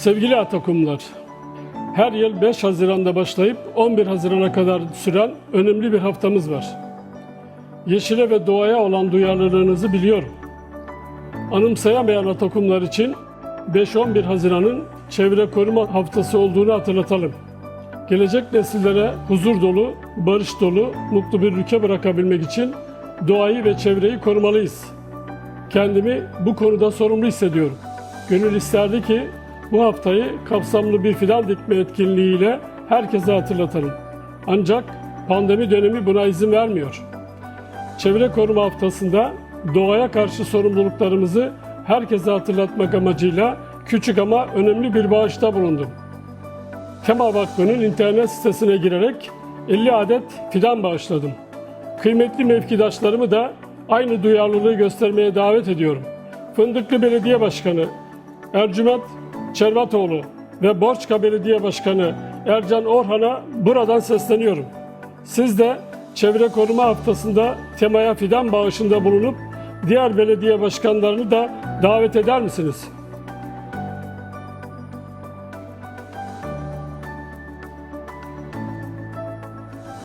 Sevgili Atakumlar, her yıl 5 Haziran'da başlayıp 11 Haziran'a kadar süren önemli bir haftamız var. Yeşile ve doğaya olan duyarlılığınızı biliyorum. Anımsayamayan Atakumlar için 5-11 Haziran'ın Çevre Koruma Haftası olduğunu hatırlatalım. Gelecek nesillere huzur dolu, barış dolu, mutlu bir ülke bırakabilmek için doğayı ve çevreyi korumalıyız. Kendimi bu konuda sorumlu hissediyorum. Gönül isterdi ki bu haftayı kapsamlı bir fidan dikme etkinliğiyle herkese hatırlatalım. Ancak pandemi dönemi buna izin vermiyor. Çevre Koruma Haftası'nda doğaya karşı sorumluluklarımızı herkese hatırlatmak amacıyla küçük ama önemli bir bağışta bulundum. Tema Vakfı'nın internet sitesine girerek 50 adet fidan bağışladım. Kıymetli mevkidaşlarımı da aynı duyarlılığı göstermeye davet ediyorum. Fındıklı Belediye Başkanı Ercüment Çervatoğlu ve Borçka Belediye Başkanı Ercan Orhan'a buradan sesleniyorum. Siz de Çevre Koruma Haftası'nda temaya fidan bağışında bulunup diğer belediye başkanlarını da davet eder misiniz?